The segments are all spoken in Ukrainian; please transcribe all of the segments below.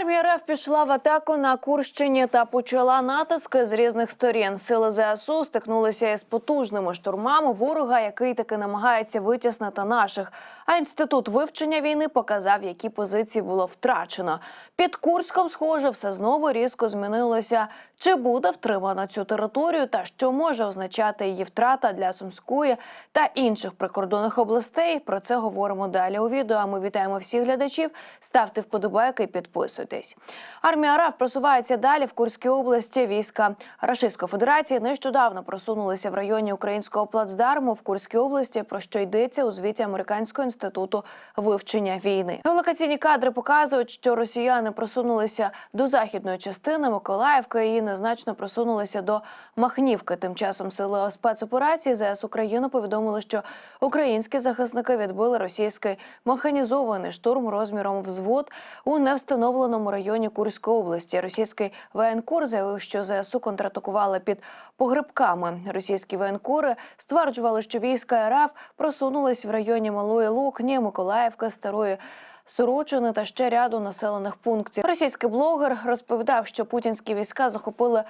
Армія РФ пішла в атаку на Курщині та почала натиски з різних сторін. Сили ЗСУ стикнулися із потужними штурмами ворога, який таки намагається витіснити наших. А інститут вивчення війни показав, які позиції було втрачено. Під Курськом, схоже, все знову різко змінилося. Чи буде втримано цю територію, та що може означати її втрата для Сумської та інших прикордонних областей? Про це говоримо далі у відео. А ми вітаємо всіх глядачів. Ставте вподобайки і підписуйтесь. Армія РАФ просувається далі в Курській області. Війська Рашистської Федерації нещодавно просунулися в районі українського плацдарму в Курській області. Про що йдеться у звіті американського інституту вивчення війни. Геолокаційні кадри показують, що росіяни просунулися до західної частини Миколаївки і незначно просунулися до Махнівки. Тим часом сили спецоперації ЗС України повідомили, що українські захисники відбили російський механізований штурм розміром взвод у невстановленому районі Курської області. Російський воєнкор заявив, що ЗСУ контратакували під погребками. Російські воєнкори стверджували, що війська РФ просунулись в районі Малої Лукні, Миколаївки, Старої. Сорочини та ще ряду населених пунктів. Російський блогер розповідав, що путінські війська захопили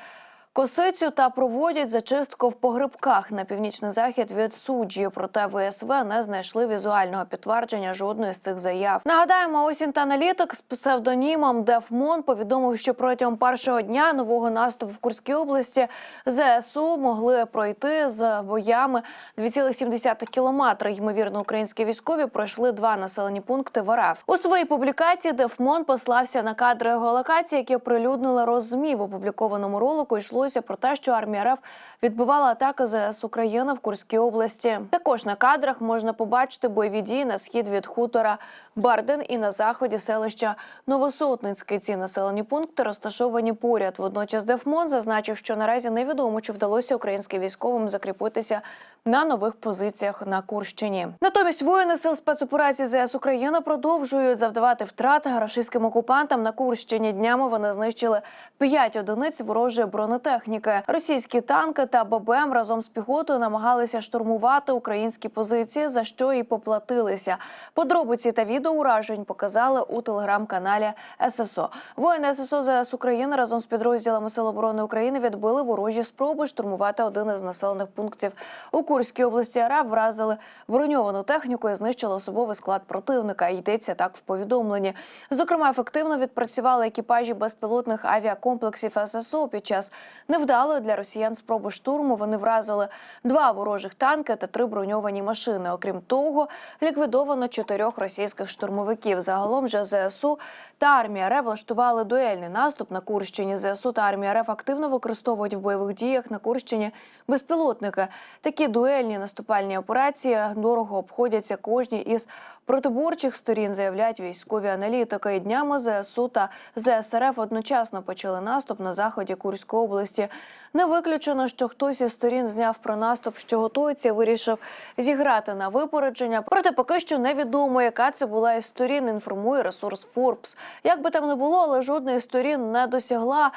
Косицю та проводять зачистку в погребках на північний захід від суджі. Проте ВСВ не знайшли візуального підтвердження жодної з цих заяв. Нагадаємо, осінь та аналітик з псевдонімом Дефмон повідомив, що протягом першого дня нового наступу в Курській області ЗСУ могли пройти з боями 2,7 кілометри. Ймовірно, українські військові пройшли два населені пункти в РФ. У своїй публікації Дефмон послався на кадри геолокації, які оприлюднили розмі в опублікованому ролику. Йшлося про те, що армія РФ відбивала атаки ЗС України в Курській області. Також на кадрах можна побачити бойові дії на схід від хутора Барден і на заході селища Новосотницьке. Ці населені пункти розташовані поряд. Водночас Дефмон зазначив, що наразі невідомо, чи вдалося українським військовим закріпитися на нових позиціях на Курщині. Натомість воїни сил спецоперації ЗС України продовжують завдавати втрати рашистським окупантам на Курщині. Днями вони знищили п'ять одиниць ворожої бронетехніки. Російські танки та ББМ разом з піхотою намагалися штурмувати українські позиції, за що і поплатилися. Подробиці та відео уражень показали у телеграм-каналі ССО. Воїни ССО ЗС України разом з підрозділами Сил оборони України відбили ворожі спроби штурмувати один із населених пунктів у Курській області. РФ вразили броньовану техніку і знищили особовий склад противника. Йдеться так в повідомленні. Зокрема, ефективно відпрацювали екіпажі безпілотних авіакомплексів ССО під час невдалої для росіян спроби штурму. Вони вразили два ворожих танки та три броньовані машини. Окрім того, ліквідовано чотирьох російських штурмовиків. Загалом же ЗСУ та армія РФ влаштували дуельний наступ на Курщині. ЗСУ та армія РФ активно використовують в бойових діях на Курщині безпілотники. Такі дуельні наступальні операції дорого обходяться кожній із протиборчих сторін, заявляють військові аналітики. І днями ЗСУ та ЗСРФ одночасно почали наступ на заході Курської області. Не виключено, що хтось із сторін зняв про наступ, що готується, вирішив зіграти на випередження. Проте поки що невідомо, яка це була із сторін. Інформує ресурс Forbes. Як би там не було, але жодна із сторін не досягла.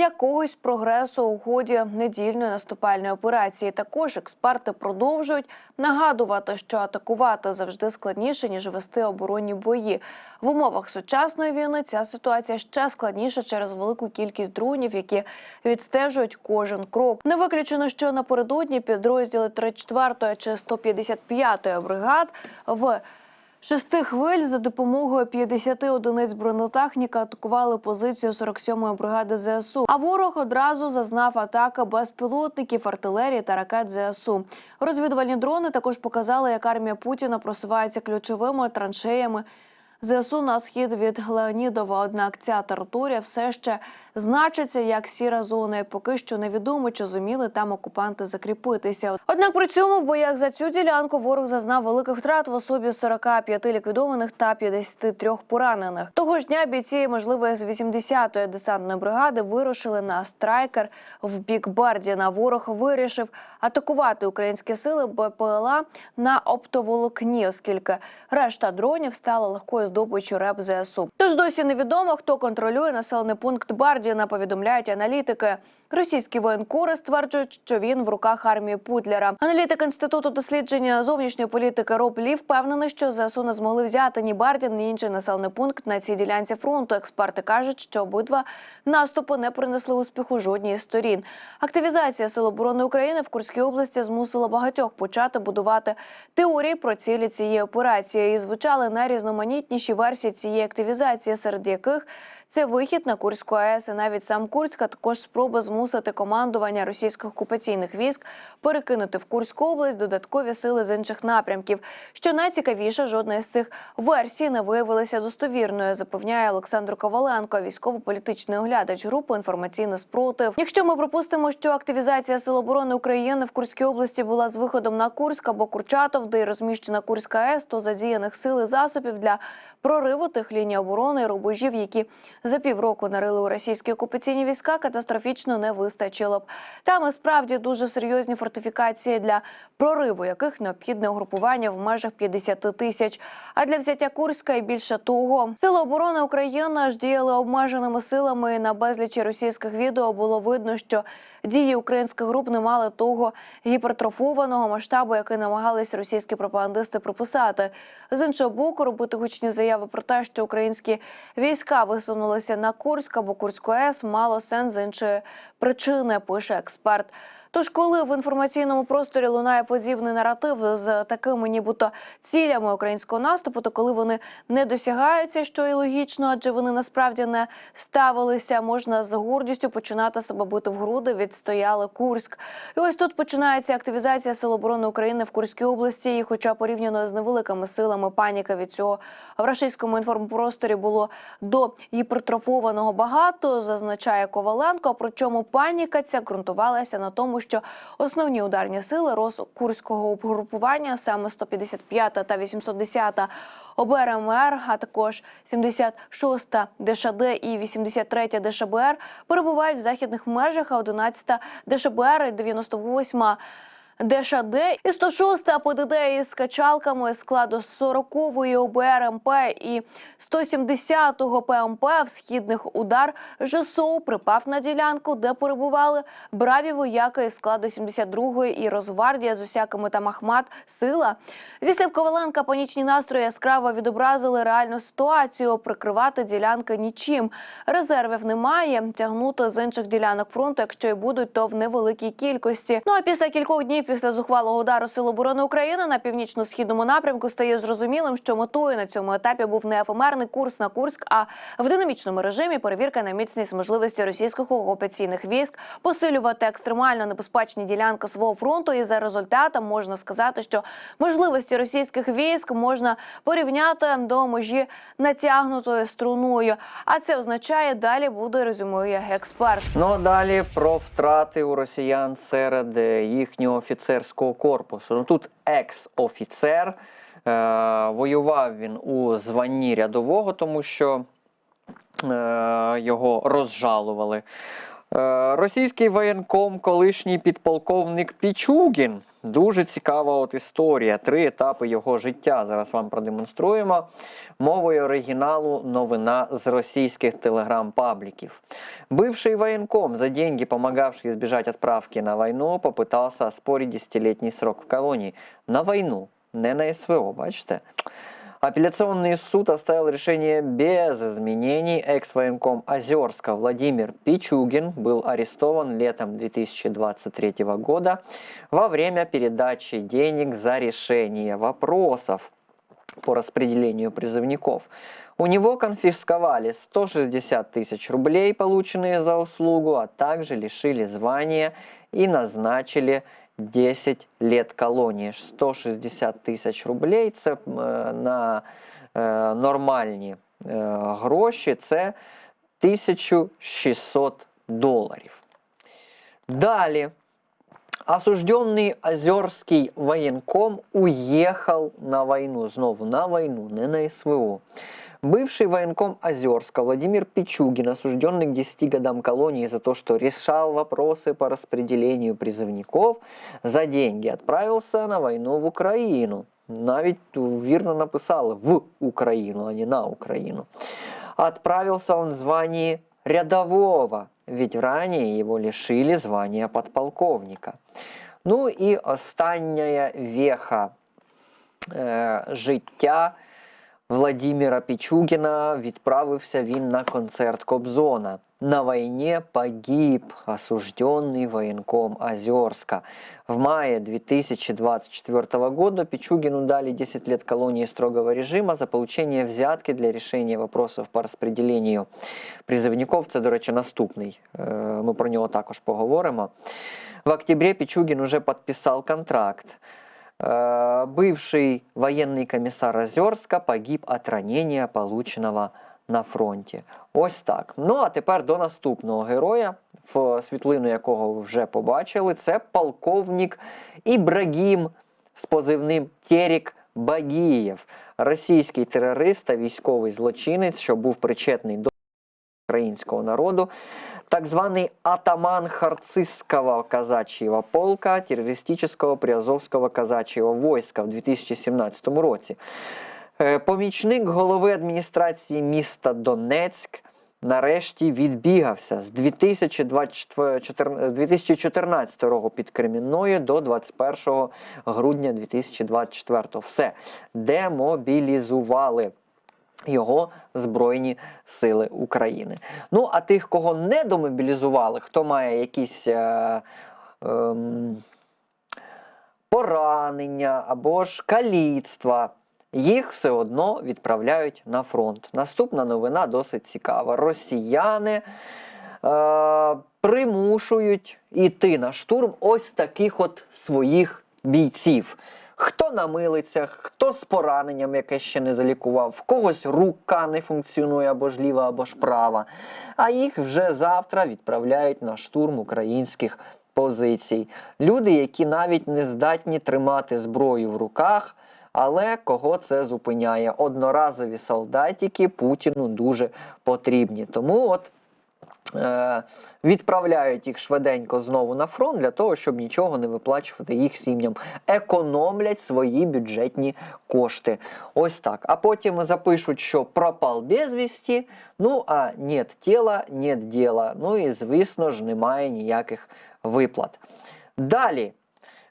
Якогось прогресу у ході недільної наступальної операції також експерти продовжують нагадувати, що атакувати завжди складніше ніж вести оборонні бої. В умовах сучасної війни ця ситуація ще складніша через велику кількість дронів, які відстежують кожен крок. Не виключено, що напередодні підрозділи 34-ї чи 155-ї бригад в Шести хвиль за допомогою 50 одиниць бронетехніка атакували позицію 47-ї бригади ЗСУ. А ворог одразу зазнав атаки безпілотників, артилерії та ракет ЗСУ. Розвідувальні дрони також показали, як армія Путіна просувається ключовими траншеями. ЗСУ на схід від Леонідова. Однак ця територія все ще значиться як сіра зона. І поки що невідомо, чи зуміли там окупанти закріпитися. Однак при цьому в боях за цю ділянку ворог зазнав великих втрат в особі 45 ліквідованих та 53 поранених. Того ж дня бійці, можливо, з 80-ї десантної бригади вирушили на страйкер в бік Бардіна. Ворог вирішив атакувати українські сили БПЛА на оптоволокні, оскільки решта дронів стала легкою здобичу РЕП ЗСУ. Тож досі невідомо, хто контролює населений пункт Бардіна. Повідомляють аналітики. Російські воєнкори стверджують, що він в руках армії Путлера. Аналітик інституту дослідження зовнішньої політики Роб Лі впевнений, що ЗСУ не змогли взяти ні Бардін, ні інший населений пункт на цій ділянці фронту. Експерти кажуть, що обидва наступи не принесли успіху жодній із сторін. Активізація Сил оборони України в Курській області змусила багатьох почати будувати теорії про цілі цієї операції. І звучали найрізноманітніші версії цієї активізації, серед яких це вихід на Курську АЕС і навіть сам Курськ, а також спроба змусити командування російських окупаційних військ перекинути в Курську область додаткові сили з інших напрямків. Що найцікавіше, жодна із цих версій не виявилася достовірною, запевняє Олександр Коваленко, військово-політичний оглядач групи інформаційний спротив. Якщо ми припустимо, що активізація Сил оборони України в Курській області була з виходом на Курськ або Курчатов, де розміщена Курська АЕС, то задіяних сил і засобів для прориву тих ліній оборони і рубежів, які за півроку нарили у російські окупаційні війська, катастрофічно не вистачило б. Там і справді дуже серйозні фортифікації, для прориву яких необхідне угрупування в межах 50 тисяч. А для взяття Курська і більше того, сили оборони України ж діяли обмеженими силами. І на безлічі російських відео було видно, що дії українських груп не мали того гіпертрофованого масштабу, який намагались російські пропагандисти приписати. З іншого боку, робити гучні заяви про те, що українські війська висунулися на Курськ або Курську АЕС, мало сенс з іншої причини, пише експерт. Тож, коли в інформаційному просторі лунає подібний наратив з такими, нібито цілями українського наступу, то коли вони не досягаються, що і логічно, адже вони насправді не ставилися, можна з гордістю починати себе бити в груди. Відстояли Курськ. І ось тут починається активізація Сил оборони України в Курській області. І, хоча порівняно з невеликими силами, паніка від цього в рашистському інформпросторі було до гіпертрофованого багато, зазначає Коваленко. Причому паніка ця ґрунтувалася на тому, що основні ударні сили Роскурського угрупування, саме 155-та та 810-та ОБРМР, а також 76-та ДШД і 83-та ДШБР перебувають в західних межах, а 11-та ДШБР і 98-та ДШД і 106-та ПДД із качалками складу 40-ї ОБРМП і 170-го ПМП в східних удар ЖСО припав на ділянку, де перебували браві вояки із складу 72-ї і Росгвардія з усякими там Ахмат сила. Зі слів Коваленка, панічні настрої яскраво відобразили реальну ситуацію. Прикривати ділянки нічим. Резервів немає. Тягнути з інших ділянок фронту, якщо і будуть, то в невеликій кількості. Ну а після кількох днів після зухвалого удару Сил оборони України на північно-східному напрямку стає зрозумілим, що метою на цьому етапі був не ефемерний курс на Курськ, а в динамічному режимі перевірка на міцність можливості російських окупаційних військ посилювати екстремально небезпечні ділянки свого фронту. І за результатом можна сказати, що можливості російських військ можна порівняти до межі натягнутою струною. А це означає, далі буде резюмує експерт. Ну а далі про втрати у росіян серед е, їхнього офіцерського корпусу. Ну тут екс-офіцер. Е, воював він у званні рядового, тому що е, його розжалували. Е, російський воєнком, колишній підполковник Пічугін. Дуже цікава от історія. Три етапи його життя. Зараз вам продемонструємо. Мовою оригіналу новина з російських телеграм-пабліків. Бывший военком, за деньги помогавший избежать отправки на войну, попытался оспорить десятилетний срок в колонии. На войну, не на СВО, бачите? Апелляционный суд оставил решение без изменений. Экс-военком Озерска Владимир Пичугин был арестован летом 2023 года во время передачи денег за решение вопросов по распределению призывников. У него конфисковали 160 тысяч рублей, полученные за услугу, а также лишили звания и назначили 10 лет колонії. 160 тисяч рублей це е, на е, нормальні е, гроші, це 1600 доларів. Далі. Осужденный Озерский военком уехал на войну. Знову на войну, не на СВО. Бывший военком Озерска Владимир Пичугин, осужденный к 10 годам колонии за то, что решал вопросы по распределению призывников, за деньги отправился на войну в Украину. Навіть вірно написали в Украину, а не на Украину. Отправился он в звании рядового, ведь ранее его лишили звания подполковника. Ну і остання веха е, життя Владимира Пічугіна відправився він на концерт Кобзона. На войне погиб осужденный военком Озерска. В мае 2024 года Пичугину дали 10 лет колонии строгого режима за получение взятки для решения вопросов по розподіленню призовников. Це, до речі, наступний. Е, Ми про нього також поговоримо. В октябре Пичугин уже подписал контракт Э, Бывший военный комиссар Озерска погиб от ранения, полученного на фронті. Ось так. Ну а тепер до наступного героя, в світлину якого ви вже побачили, це полковник Ібрагім з позивним Терік Багієв, російський терорист та військовий злочинець, що був причетний до українського народу. Так званий атаман Харцизского казачьего полка террористического Приазовського казачьего войска в 2017 році. Е, Помічник голови адміністрації міста Донецьк нарешті відбігався з 2014 року під Кремінною до 21 грудня 2024. Все демобілізували його Збройні Сили України. Ну, а тих, кого не домобілізували, хто має якісь е, ем, поранення або ж каліцтва, їх все одно відправляють на фронт. Наступна новина досить цікава. Росіяни е, примушують іти на штурм ось таких от своїх бійців. Хто на милицях, хто з пораненням, яке ще не залікував, в когось рука не функціонує або ж ліва, або ж права. А їх вже завтра відправляють на штурм українських позицій. Люди, які навіть не здатні тримати зброю в руках. Але кого це зупиняє? Одноразові солдатики Путіну дуже потрібні. Тому от відправляють їх швиденько знову на фронт для того, щоб нічого не виплачувати їх сім'ям. Економлять свої бюджетні кошти. Ось так. А потім запишуть, що пропав безвісті. Ну а нет тіла, нет діла. Ну і звісно ж немає ніяких виплат. Далі.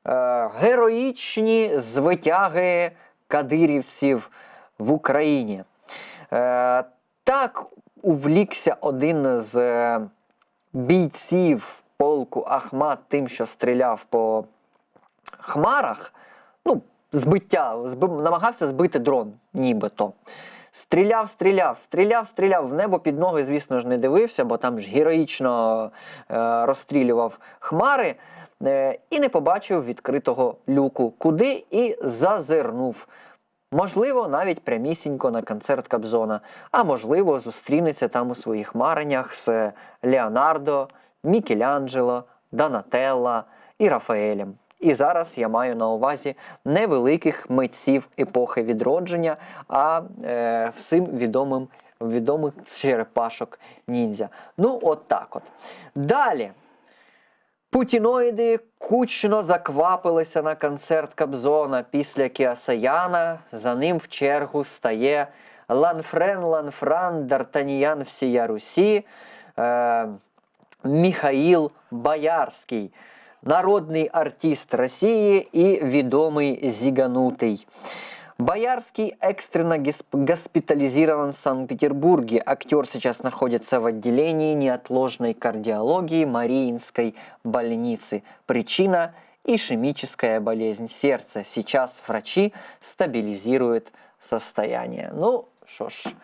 Е, героїчні звитяги кадирівців в Україні. Е, так увлікся один з е, бійців полку Ахмат тим, що стріляв по хмарах. Ну, збиття, збив, намагався збити дрон, нібито. Стріляв, стріляв, стріляв, стріляв в небо під ноги, звісно ж, не дивився, бо там ж героїчно е, розстрілював хмари е, і не побачив відкритого люку, куди і зазирнув. Можливо, навіть прямісінько на концерт Кобзона, а можливо, зустрінеться там у своїх мареннях з Леонардо, Мікеланджело, Донателла і Рафаелем. І зараз я маю на увазі невеликих митців епохи відродження, а е, всім відомим відомих черепашок ніндзя. Ну, от так от. Далі. Путіноїди кучно заквапилися на концерт Кобзона після Кіасаяна. За ним в чергу стає Ланфрен Ланфран Д'Артаніян всія Русі е, Міхаїл Боярський, народний артист Росії і відомий Зіганутий. Боярский экстренно госпитализирован в Санкт-Петербурге. Актер сейчас находится в отделении неотложной кардиологии Мариинской больницы. Причина – ишемическая болезнь сердца. Сейчас врачи стабилизируют состояние. Ну, що ж,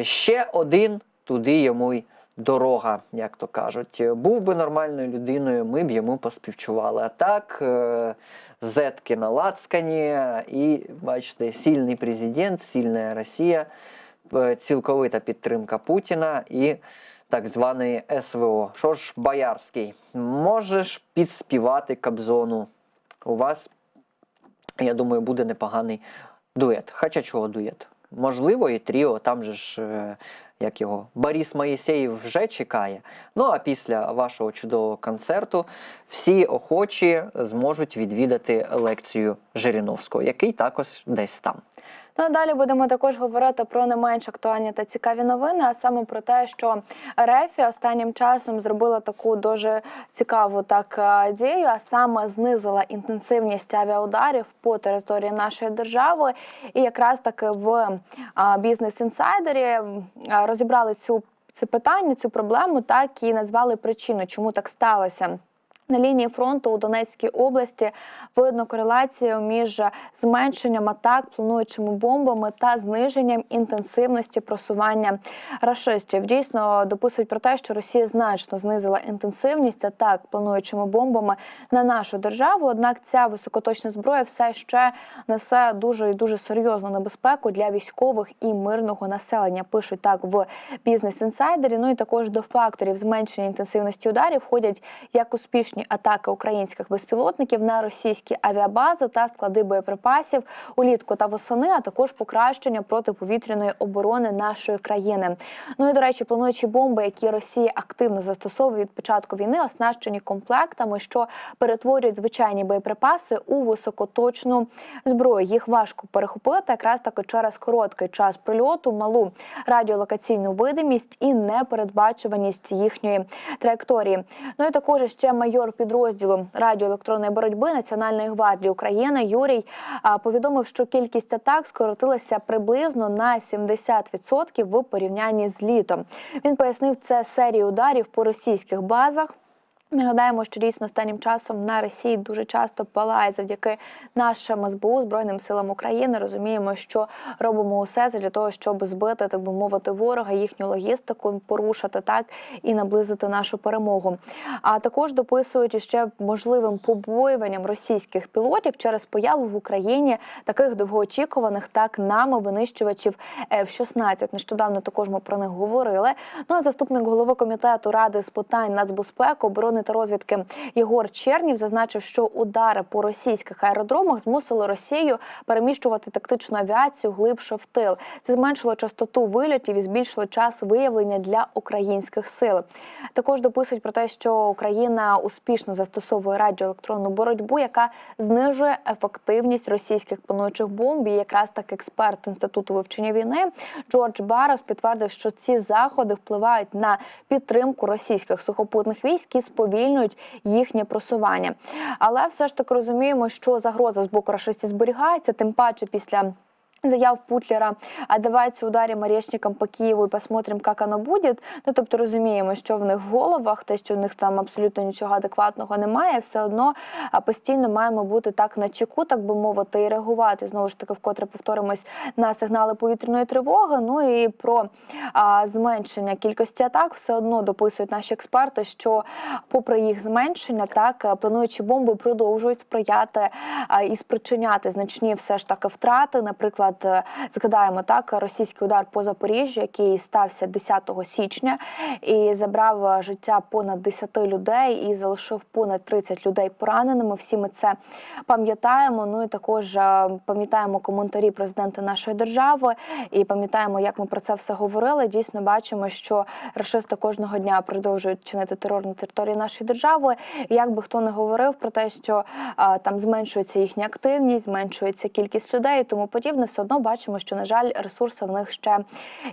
ще один туди йому й дорога, як то кажуть. Був би нормальною людиною, ми б йому поспівчували. А так, е, зетки на лацкані, і бачите, сильний президент, сильна Росія, е, цілковита підтримка Путіна і так званої СВО. Що ж, Боярський, можеш підспівати Кобзону. У вас, я думаю, буде непоганий дует. Хоча чого дует? Можливо, і тріо. Там же ж е, як його Борис Моїсеєв вже чекає. Ну а після вашого чудового концерту всі охочі зможуть відвідати лекцію Жириновського, який також десь там. Ну а далі будемо також говорити про не менш актуальні та цікаві новини, а саме про те, що Рефі останнім часом зробила таку дуже цікаву так е, дію, а саме знизила інтенсивність авіаударів по території нашої держави. І якраз таки в бізнес інсайдері розібрали цю це питання, цю проблему, так і назвали причину, чому так сталося. На лінії фронту у Донецькій області видно кореляцію між зменшенням атак, плануючими бомбами та зниженням інтенсивності просування рашистів. Дійсно дописують про те, що Росія значно знизила інтенсивність атак, плануючими бомбами на нашу державу. Однак ця високоточна зброя все ще несе дуже і дуже серйозну небезпеку для військових і мирного населення. Пишуть так в бізнес інсайдері. Ну і також до факторів зменшення інтенсивності ударів входять як успішні атаки українських безпілотників на російські авіабази та склади боєприпасів улітку та восени, а також покращення протиповітряної оборони нашої країни. Ну і до речі, плануючі бомби, які Росія активно застосовує від початку війни, оснащені комплектами, що перетворюють звичайні боєприпаси у високоточну зброю. Їх важко перехопити, якраз таки через короткий час прильоту, малу радіолокаційну видимість і непередбачуваність їхньої траєкторії. Ну і також ще майор підрозділу радіоелектронної боротьби Національної гвардії України Юрій повідомив, що кількість атак скоротилася приблизно на 70% в порівнянні з літом. Він пояснив це серією ударів по російських базах. Нагадаємо, що дійсно останнім часом на Росії дуже часто палає завдяки нашим СБУ Збройним силам України. Розуміємо, що робимо усе для того, щоб збити, так би мовити, ворога, їхню логістику порушити так і наблизити нашу перемогу. А також дописують ще можливим побоюванням російських пілотів через появу в Україні таких довгоочікуваних так нами винищувачів F-16. Нещодавно також ми про них говорили. Ну а заступник голови комітету ради з питань нацбезпеки, оборони та розвідки Єгор Чернів зазначив, що удари по російських аеродромах змусили Росію переміщувати тактичну авіацію глибше в тил. Це зменшило частоту вильотів і збільшило час виявлення для українських сил. Також дописують про те, що Україна успішно застосовує радіоелектронну боротьбу, яка знижує ефективність російських плануючих бомб. І якраз так експерт інституту вивчення війни Джордж Барос підтвердив, що ці заходи впливають на підтримку російських сухопутних військ і сповільнюють їхнє просування. Але все ж таки розуміємо, що загроза з боку рашистів зберігається, тим паче після. Заяв Путлера, а давайте ударим орешником по Києву і посмотрим, як воно буде. Ну тобто розуміємо, що в них в головах, те, що в них там абсолютно нічого адекватного немає, все одно постійно маємо бути так на чеку, так би мовити, і реагувати знову ж таки, вкотре повторимось на сигнали повітряної тривоги. Ну і про а, зменшення кількості атак все одно дописують наші експерти, що, попри їх зменшення, так плануючі бомби продовжують сприяти а, і спричиняти значні все ж таки втрати, наприклад. Наприклад, згадаємо так російський удар по Запоріжжю, який стався 10 січня, і забрав життя понад 10 людей і залишив понад 30 людей пораненими. Всі ми це пам'ятаємо. Ну і також пам'ятаємо коментарі президента нашої держави, і пам'ятаємо, як ми про це все говорили. Дійсно, бачимо, що рашисти кожного дня продовжують чинити терор на території нашої держави. Як би хто не говорив про те, що а, там зменшується їхня активність, зменшується кількість людей і тому подібне, все одно бачимо, що на жаль, ресурси в них ще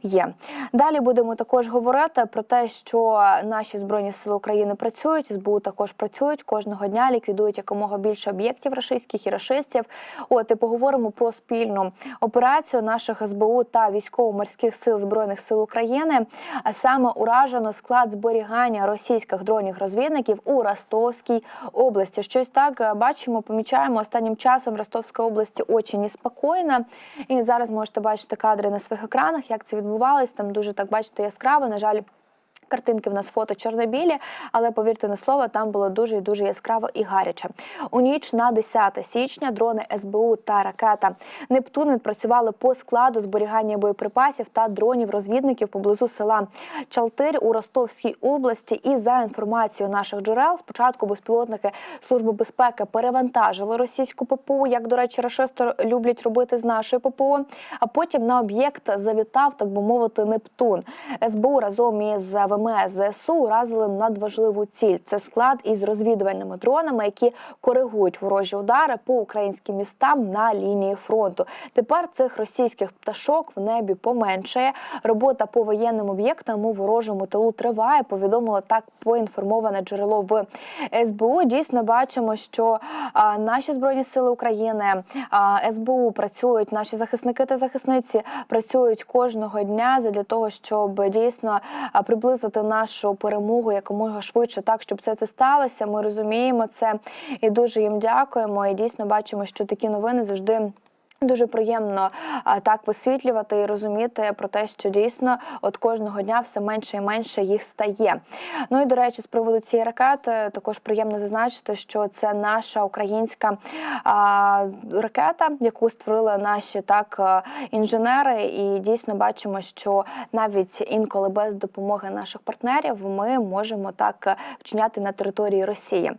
є. Далі будемо також говорити про те, що наші збройні сили України працюють, СБУ також працюють кожного дня, ліквідують якомога більше об'єктів рашистських і рашистів. От і поговоримо про спільну операцію наших СБУ та військово-морських сил збройних сил України. А саме уражено склад зберігання російських дронів розвідників у Ростовській області. Щось так бачимо, помічаємо останнім часом Ростовська області очі неспокійна. І зараз можете бачити кадри на своїх екранах, як це відбувалось. Там дуже так бачите яскраво. На жаль. Картинки в нас фото чорнобілі, але повірте на слово, там було дуже і дуже яскраво і гаряче. У ніч на 10 січня дрони СБУ та ракета Нептун відпрацювали по складу зберігання боєприпасів та дронів розвідників поблизу села Чалтир у Ростовській області. І за інформацією наших джерел, спочатку безпілотники Служби безпеки перевантажили російську ППУ, як до речі, рашисти люблять робити з нашої ППУ. А потім на об'єкт завітав, так би мовити, Нептун. СБУ разом із ВМС ЗСУ уразили надважливу ціль. Це склад із розвідувальними дронами, які коригують ворожі удари по українським містам на лінії фронту. Тепер цих російських пташок в небі поменшає. Робота по воєнним об'єктам у ворожому тилу триває. Повідомило так поінформоване джерело в СБУ. Дійсно бачимо, що а, наші збройні сили України, а, СБУ працюють, наші захисники та захисниці працюють кожного дня для того, щоб дійсно а, приблизити нашу перемогу якомога швидше, так щоб це це сталося. Ми розуміємо це і дуже їм дякуємо. І дійсно бачимо, що такі новини завжди. Дуже приємно так висвітлювати і розуміти про те, що дійсно от кожного дня все менше і менше їх стає. Ну і до речі, з приводу цієї ракети також приємно зазначити, що це наша українська а, ракета, яку створили наші так інженери, і дійсно бачимо, що навіть інколи без допомоги наших партнерів ми можемо так вчиняти на території Росії.